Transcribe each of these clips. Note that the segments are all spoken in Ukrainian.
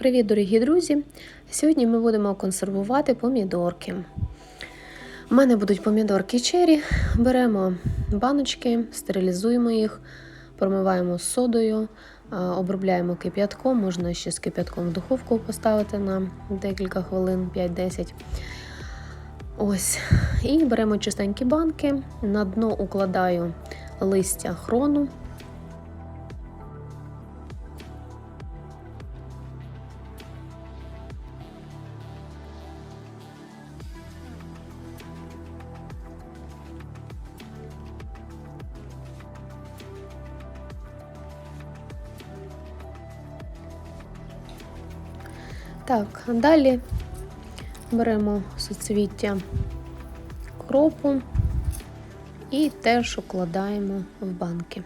Привіт, дорогі друзі! Сьогодні ми будемо консервувати помідорки. У мене будуть помідорки чері. Беремо баночки, стерилізуємо їх, промиваємо содою, обробляємо кип'ятком, можна ще з кип'ятком в духовку поставити на декілька хвилин, 5-10. Ось. І беремо чистенькі банки, на дно укладаю листя хрону. Так, далі беремо суцвіття кропу і теж укладаємо в банки.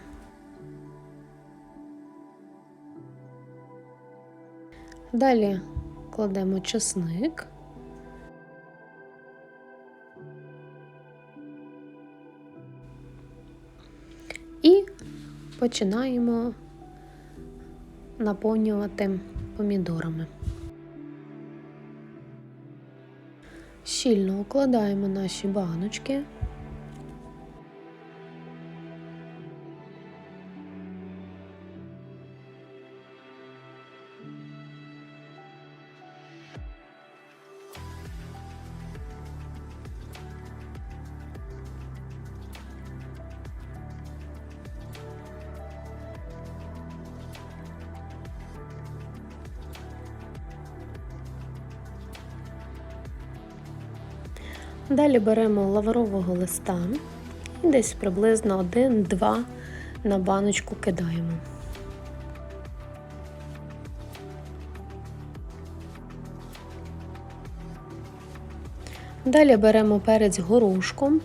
Далі кладемо чесник. І починаємо наповнювати помідорами. Щільно укладаємо наші баночки. Далі беремо лаврового листа і десь приблизно 1-2 на баночку кидаємо. Далі беремо перець горошком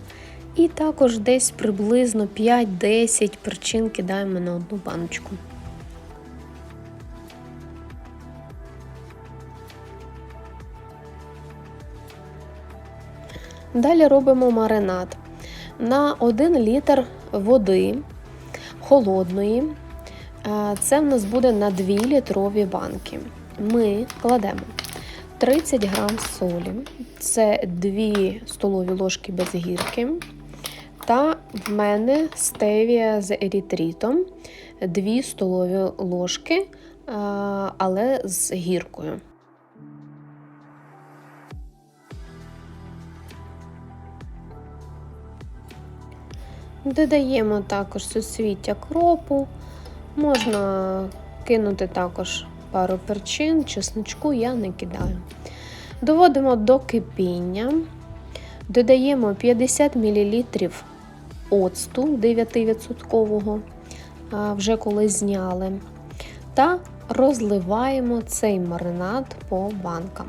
і також десь приблизно 5-10 перчин кидаємо на одну баночку. Далі робимо маринад. На 1 літр води холодної. Це в нас буде на 2 літрові банки. Ми кладемо 30 грам солі, це 2 столові ложки без гірки. Та в мене стевія з ерітритом 2 столові ложки, але з гіркою. Додаємо також суцвіття кропу, можна кинути також пару перчин, чесночку я не кидаю. Доводимо до кипіння, додаємо 50 мл оцту 9%, вже коли зняли, та розливаємо цей маринад по банкам.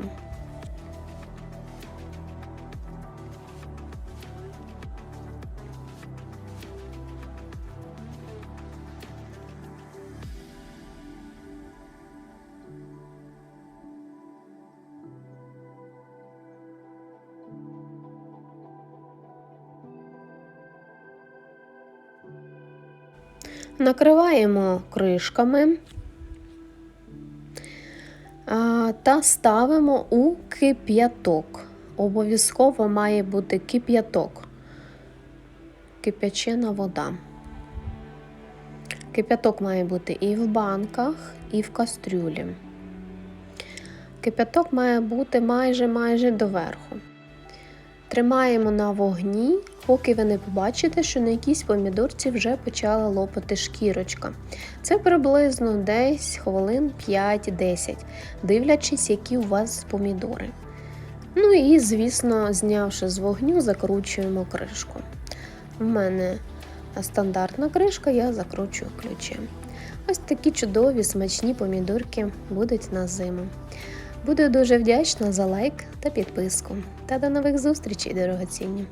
Накриваємо кришками та ставимо у кип'яток. Обов'язково має бути кип'яток, кип'ячена вода. Кип'яток має бути і в банках, і в кастрюлі. Кип'яток має бути майже майже доверху. Тримаємо на вогні, поки ви не побачите, що на якійсь помідорці вже почала лопати шкірочка. Це приблизно десь хвилин 5-10, дивлячись, які у вас помідори. Ну і, звісно, знявши з вогню, закручуємо кришку. У мене стандартна кришка, я закручую ключем. Ось такі чудові смачні помідорки будуть на зиму. Буду дуже вдячна за лайк та підписку. Та до нових зустрічей, дорогоцінні!